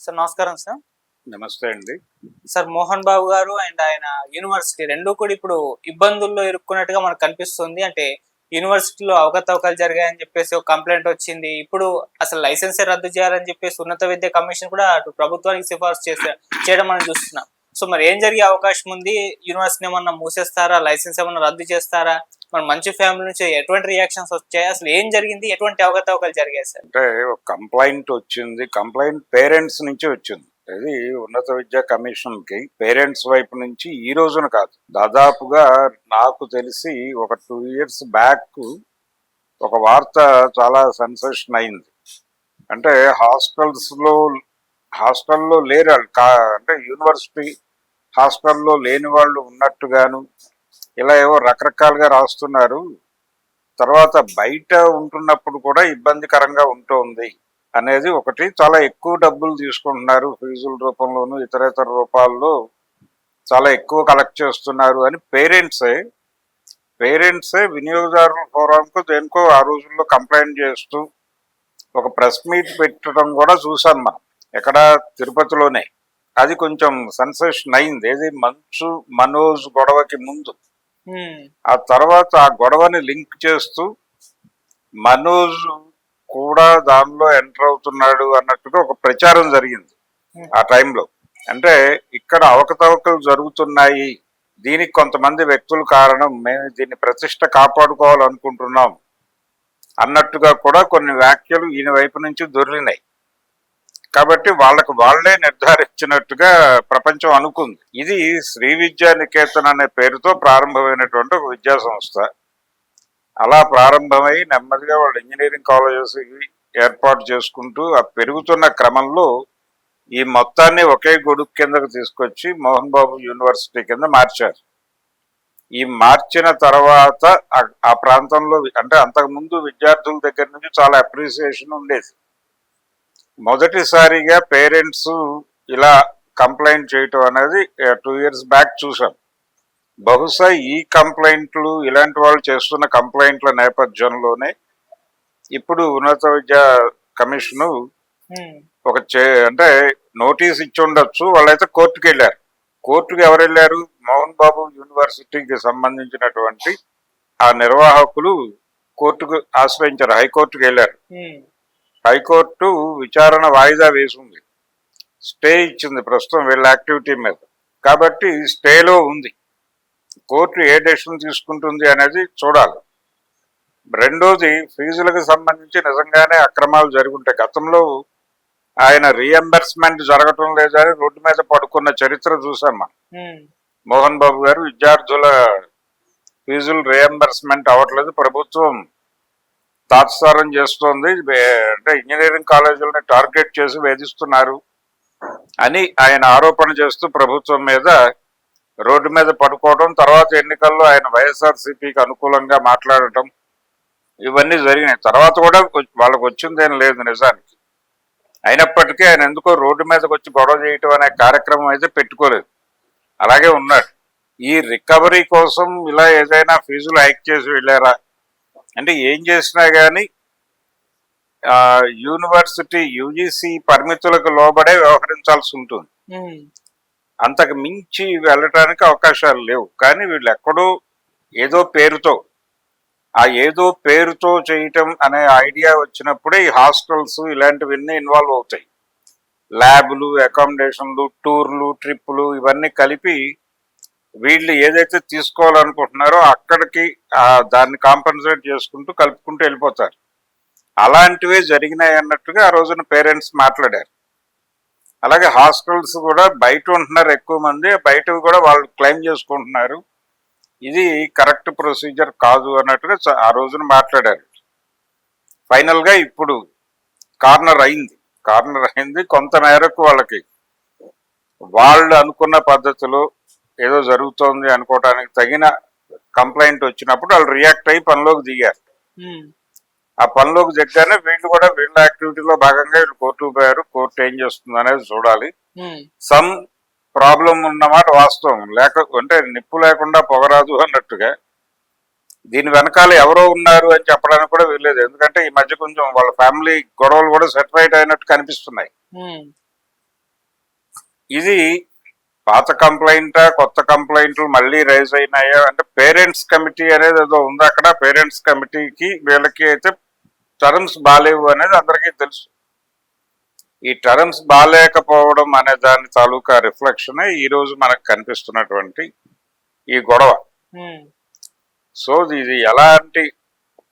Sir నమస్కారం sir. నమస్తే అండి. సార్ మోహన్ బాబు గారు అండ్ ఆయన యూనివర్సిటీ రెండు కూడా ఇప్పుడు ఇబ్బందుల్లో ఇరుక్కున్నట్టుగా మనకు కనిపిస్తుంది. అంటే యూనివర్సిటీలో అవకతవకలు జరిగాయని చెప్పేసి ఒక కంప్లైంట్ వచ్చింది. ఇప్పుడు అసలు లైసెన్సే రద్దు చేయాలని చెప్పేసి ఉన్నత విద్య కమిషన్ కూడా అటు ప్రభుత్వానికి సిఫార్సు చేసే చేయడం మనం చూస్తున్నాం. సో మరి ఏం జరిగే అవకాశం ఉంది? యూనివర్సిటీ ఏమన్నా మూసేస్తారా? లైసెన్స్ ఏమన్నా రద్దు చేస్తారా? మన మంచి ఫ్యామిలీ నుంచి ఎటువంటి రియాక్షన్స్ వచ్చాయి? అసలు ఏం జరిగింది? ఎటువంటి అవకతవకలు జరిగాయి సార్? అంటే ఒక కంప్లైంట్ వచ్చింది. కంప్లైంట్ పేరెంట్స్ నుంచి వచ్చింది. ఇది ఉన్నత విద్యా కమిషన్కి పేరెంట్స్ వైపు నుంచి ఈ రోజున కాదు. దాదాపుగా నాకు తెలిసి ఒక టూ ఇయర్స్ బ్యాక్ ఒక వార్త చాలా సెన్సేషన్ అయింది. అంటే హాస్టల్స్లో హాస్టల్లో లేరు. కా- అంటే యూనివర్సిటీ హాస్టల్లో లేని వాళ్ళు ఉన్నట్టుగాను ఇలా ఏవో రకరకాలుగా రాస్తున్నారు. తర్వాత బయట ఉంటున్నప్పుడు కూడా ఇబ్బందికరంగా ఉంటుంది అనేది ఒకటి. చాలా ఎక్కువ డబ్బులు తీసుకుంటున్నారు ఫీజుల రూపంలోను ఇతరేతర రూపాల్లో చాలా ఎక్కువ కలెక్ట్ చేస్తున్నారు అని పేరెంట్సే పేరెంట్సే వినియోగదారుల ఫోరంకు దేనికో ఆ రోజుల్లో కంప్లైంట్ చేస్తూ ఒక ప్రెస్ మీట్ పెట్టడం కూడా చూసాం మనం ఎక్కడ తిరుపతిలోనే. అది కొంచెం సెన్సేషన్ అయింది. ఏది? మంచు మనోజ్ గొడవకి ముందు. ఆ తర్వాత ఆ గొడవని లింక్ చేస్తూ మనోజ్ కూడా దానిలో ఎంటర్ అవుతున్నాడు అన్నట్టుగా ఒక ప్రచారం జరిగింది ఆ టైంలో. అంటే ఇక్కడ అవకతవకలు జరుగుతున్నాయి. దీనికి కొంతమంది వ్యక్తులు కారణం. మేము దీన్ని ప్రతిష్ట కాపాడుకోవాలనుకుంటున్నాం అన్నట్టుగా కూడా కొన్ని వ్యాఖ్యలు ఈయన వైపు నుంచి దొరికినాయి. కాబట్టి వాళ్ళకు వాళ్ళే నిర్ధారించినట్టుగా ప్రపంచం అనుకుంది. ఇది శ్రీ విద్యా నికేతన్ అనే పేరుతో ప్రారంభమైనటువంటి ఒక విద్యా సంస్థ. అలా ప్రారంభమై నెమ్మదిగా వాళ్ళు ఇంజనీరింగ్ కాలేజెస్ ఏర్పాటు చేసుకుంటూ ఆ పెరుగుతున్న క్రమంలో ఈ మొత్తాన్ని ఒకే గొడుగు కిందకు తీసుకొచ్చి మోహన్ బాబు యూనివర్సిటీ కింద మార్చారు. ఈ మార్చిన తర్వాత ఆ- ఆ ప్రాంతంలో అంటే అంతకుముందు విద్యార్థుల దగ్గర నుంచి చాలా అప్రిసియేషన్ ఉండేది. మొదటిసారిగా పేరెంట్స్ ఇలా కంప్లైంట్ చేయటం అనేది టూ ఇయర్స్ బ్యాక్ చూసాం బహుశా ఈ కంప్లైంట్లు ఇలాంటి వాళ్ళు చేస్తున్న కంప్లైంట్ల నేపథ్యంలోనే ఇప్పుడు ఉన్నత విద్యా కమిషను. ఒక చే అంటే నోటీస్ ఇచ్చి ఉండొచ్చు. వాళ్ళైతే కోర్టుకు వెళ్ళారు కోర్టుకు ఎవరు వెళ్ళారు మోహన్ బాబు యూనివర్సిటీకి సంబంధించినటువంటి ఆ నిర్వాహకులు కోర్టుకు ఆశ్రయించారు. హైకోర్టుకు వెళ్ళారు. హైకోర్టు విచారణ వాయిదా వేసింది. స్టే ఇచ్చింది ప్రస్తుతం వీళ్ళ యాక్టివిటీ మీద. కాబట్టి స్టేలో ఉంది. కోర్టు ఏ డెసిషన్ తీసుకుంటుంది అనేది చూడాలి. రెండోది ఫీజులకు సంబంధించి నిజంగానే అక్రమాలు జరుగుంటాయి. గతంలో ఆయన రీఎంబర్స్మెంట్ జరగటం లేదని రోడ్డు మీద పడుకున్న చరిత్ర చూసాం మనం. మోహన్ బాబు గారు విద్యార్థుల ఫీజులు రియంబర్స్మెంట్ అవ్వట్లేదు. ప్రభుత్వం తాత్సారం చేస్తోంది. అంటే ఇంజనీరింగ్ కాలేజీలని టార్గెట్ చేసి వేధిస్తున్నారు అని ఆయన ఆరోపణ చేస్తూ ప్రభుత్వం మీద రోడ్డు మీద పడుకోవడం తర్వాత ఎన్నికల్లో ఆయన వైఎస్ఆర్సీపీకి అనుకూలంగా మాట్లాడటం ఇవన్నీ జరిగినాయి. తర్వాత కూడా కొ- వాళ్ళకు వచ్చిందేం లేదు నిజానికి. అయినప్పటికీ ఆయన ఎందుకో రోడ్డు మీదకి వచ్చి గొడవ చేయటం అనే కార్యక్రమం అయితే పెట్టుకోలేదు. అలాగే ఉన్నాడు. ఈ రికవరీ కోసం ఇలా ఏదైనా ఫీజులు హైక్ చేసి వెళ్ళారా? అంటే ఏం చేసినా కానీ యూనివర్సిటీ యూజీసీ పరిమితులకు లోబడే వ్యవహరించాల్సి ఉంటుంది. అంతకు మించి వెళ్ళటానికి అవకాశాలు లేవు. కానీ వీళ్ళు ఎక్కడో ఏదో పేరుతో ఆ ఏదో పేరుతో చేయటం అనే ఐడియా వచ్చినప్పుడే ఈ హాస్టల్స్ ఇలాంటివన్నీ ఇన్వాల్వ్ అవుతాయి. ల్యాబ్లు అకామిడేషన్లు టూర్లు ట్రిప్పులు ఇవన్నీ కలిపి వీళ్ళు ఏదైతే తీసుకోవాలనుకుంటున్నారో అక్కడికి దాన్ని కాంపన్సేట్ చేసుకుంటూ కలుపుకుంటూ వెళ్ళిపోతారు. అలాంటివే జరిగినాయి అన్నట్టుగా ఆ రోజున పేరెంట్స్ మాట్లాడారు. అలాగే హాస్టల్స్ కూడా బయట ఉంటున్నారు ఎక్కువ మంది బయట కూడా వాళ్ళు క్లెయిమ్ చేసుకుంటున్నారు. ఇది కరెక్ట్ ప్రొసీజర్ కాదు అన్నట్టుగా చ- ఆ రోజున మాట్లాడారు. ఫైనల్గా ఇప్పుడు కార్నర్ అయింది. కార్నర్ అయింది కొంత మేరకు వాళ్ళకి. వాళ్ళు అనుకున్న పద్ధతిలో ఏదో జరుగుతోంది అనుకోవడానికి తగిన కంప్లైంట్ వచ్చినప్పుడు వాళ్ళు రియాక్ట్ అయ్యి పనిలోకి దిగారు. ఆ పనిలోకి దిగ్గానే వీళ్ళు కూడా వీళ్ళ యాక్టివిటీలో భాగంగా వీళ్ళు కోర్టుకు పోయారు. కోర్టు ఏం చేస్తుంది అనేది చూడాలి. సమ్ ప్రాబ్లం ఉన్నమాట వాస్తవం. లేక అంటే నిప్పు లేకుండా పొగరాదు అన్నట్టుగా. దీని వెనకాల ఎవరో ఉన్నారు అని చెప్పడానికి కూడా వీల్లేదు. ఎందుకంటే ఈ మధ్య కొంచెం వాళ్ళ ఫ్యామిలీ గొడవలు కూడా సెటిలైట్ అయినట్టు కనిపిస్తున్నాయి. ఇది పాత కంప్లైంటా కొత్త కంప్లైంట్లు మళ్ళీ రైజ్ అయినాయా? అంటే పేరెంట్స్ కమిటీ అనేది ఏదో ఉంది అక్కడ. పేరెంట్స్ కమిటీకి వీళ్ళకి అయితే టర్మ్స్ బాగాలేవు అనేది అందరికీ తెలుసు. ఈ టర్మ్స్ బాగాలేకపోవడం అనే దాని తాలూకా రిఫ్లెక్షన్ ఈ రోజు మనకు కనిపిస్తున్నటువంటి ఈ గొడవ. సో ఇది ఎలాంటి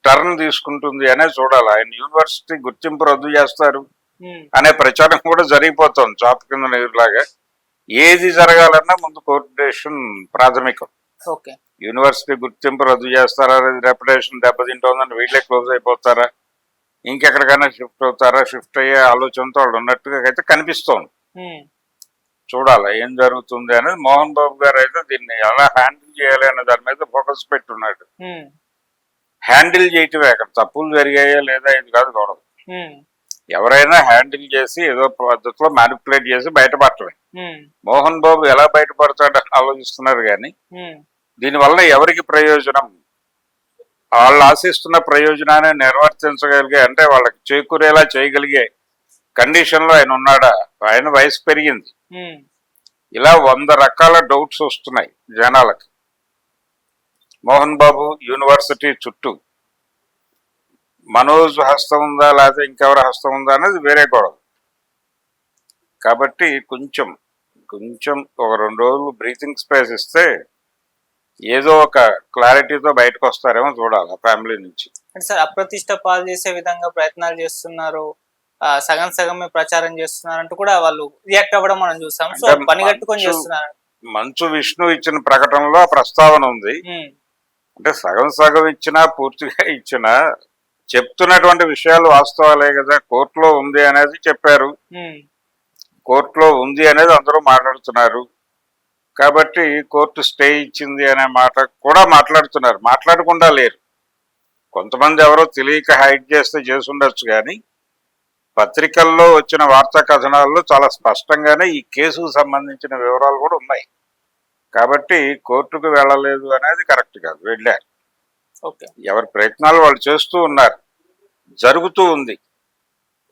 టర్న్ తీసుకుంటుంది అనే చూడాలి. ఆయన యూనివర్సిటీ గుర్తింపు రద్దు చేస్తారు అనే ప్రచారం కూడా జరిగిపోతుంది. చాప కింద నీరులాగా. ఏది జరగాలన్నా ముందు కోఆర్డినేషన్ ప్రాథమికం. ఓకే. యూనివర్సిటీ గుర్తింపు రద్దు చేస్తారా? రెప్యుటేషన్ దెబ్బతింటోందని వీళ్ళే క్లోజ్ అయిపోతారా? ఇంకెక్కడికైనా షిఫ్ట్ అవుతారా? షిఫ్ట్ అయ్యే ఆలోచనతో వాళ్ళు ఉన్నట్టుగా అయితే కనిపిస్తోంది. చూడాలి ఏం జరుగుతుంది అనేది. మోహన్ బాబు గారు అయితే దీన్ని ఎలా హ్యాండిల్ చేయాలి అనే దాని మీద ఫోకస్ పెట్టున్నాడు. హ్యాండిల్ చేయటమే అక్కడ తప్పులు జరిగాయా లేదా ఇది కాదు గొడవ. ఉమ్, ఎవరైనా హ్యాండిల్ చేసి ఏదో పద్ధతిలో మ్యానిపులేట్ చేసి బయటపడటమే. మోహన్ బాబు ఎలా బయటపడతాడని ఆలోచిస్తున్నారు కానీ దీనివల్ల ఎవరికి ప్రయోజనం? వాళ్ళు ఆశిస్తున్న ప్రయోజనాన్ని నిర్వర్తించగలిగే అంటే వాళ్ళకి చేకూరేలా చేయగలిగే కండిషన్లో ఆయన ఉన్నాడా? ఆయన వయసు పెరిగింది. ఇలా వంద రకాల డౌట్స్ వస్తున్నాయి జనాలకి. మోహన్ బాబు యూనివర్సిటీ చుట్టూ మనోజ్ హస్తం ఉందా లేకపోతే ఇంకెవరి హస్తం ఉందా అనేది వేరే గొడవ. కాబట్టి కొంచెం కొంచెం ఒక రెండు రోజులు బ్రీతింగ్ స్పేస్ ఇస్తే ఏదో ఒక క్లారిటీతో బయటకు వస్తారేమో చూడాలి ఆ ఫ్యామిలీ నుంచి. అంటే సార్ అప్రతిష్ట పాలు చేసే విధంగా ప్రయత్నాలు చేస్తున్నారు సగం సగమే ప్రచారం చేస్తున్నారు అంటూ కూడా వాళ్ళు రియాక్ట్ అవ్వడం మనం చూసాం. సో పని కట్టుకొని చేస్తున్నారు. మంచు విష్ణు ఇచ్చిన ప్రకటనలో ఆ ప్రస్తావన ఉంది. అంటే సగం సగం ఇచ్చినా పూర్తిగా ఇచ్చినా చెప్తున్నటువంటి విషయాలు వాస్తవాలే కదా కోర్టులో ఉంది అనేది చెప్పారు. కోర్టులో ఉంది అనేది అందరూ మాట్లాడుతున్నారు. కాబట్టి కోర్టు స్టే ఇచ్చింది అనే మాట కూడా మాట్లాడుతున్నారు. మాట్లాడకుండా లేరు. కొంతమంది ఎవరో తెలియక హైడ్ చేస్తే చేసి ఉండొచ్చు కానీ పత్రికల్లో వచ్చిన వార్తా కథనాల్లో చాలా స్పష్టంగానే ఈ కేసుకు సంబంధించిన వివరాలు కూడా ఉన్నాయి. కాబట్టి కోర్టుకు వెళ్ళలేదు అనేది కరెక్ట్ కాదు. వెళ్ళారు. ఎవరి ప్రయత్నాలు వాళ్ళు చేస్తూ ఉన్నారు. జరుగుతూ ఉంది.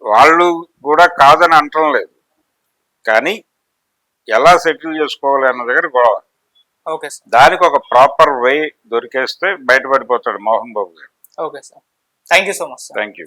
వాళ్ళు కూడా కాదని అంటం లేదు. కానీ ఎలా సెటిల్ చేసుకోవాలి అన్న దగ్గర గొడవ. Okay sir. దానికి ఒక ప్రాపర్ వే దొరికేస్తే బయటపడిపోతాడు Mohan Babu garu. Okay sir. Thank you so much thank you